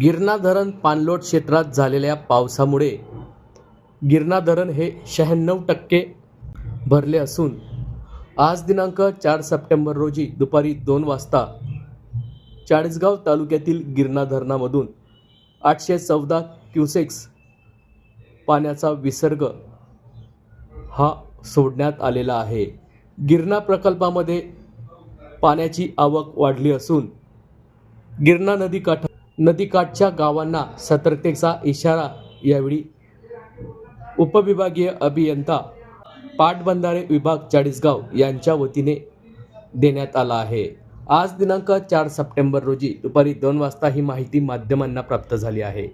गिरणा धरण पाणलोट क्षेत्रात झालेल्या पावसामुळे गिरणा धरण हे शहाण्णव टक्के भरले असून आज दिनांक चार सप्टेंबर रोजी दुपारी दोन वाजता चाळीसगाव तालुक्यातील गिरणा धरणामधून आठशे चौदा क्युसेक्स पाण्याचा विसर्ग हा सोडण्यात आलेला आहे. गिरणा प्रकल्पामध्ये पाण्याची आवक वाढली असून गिरणा नदीकाठ नदीकाठच्या गावांना सतर्कतेचा इशारा यावेळी उपविभागीय अभियंता पाटबंधारे विभाग चाळीसगाव यांच्या वतीने देण्यात आला आहे. आज दिनांक चार सप्टेंबर रोजी दुपारी दोन वाजता ही माहिती माध्यमांना प्राप्त झाली आहे.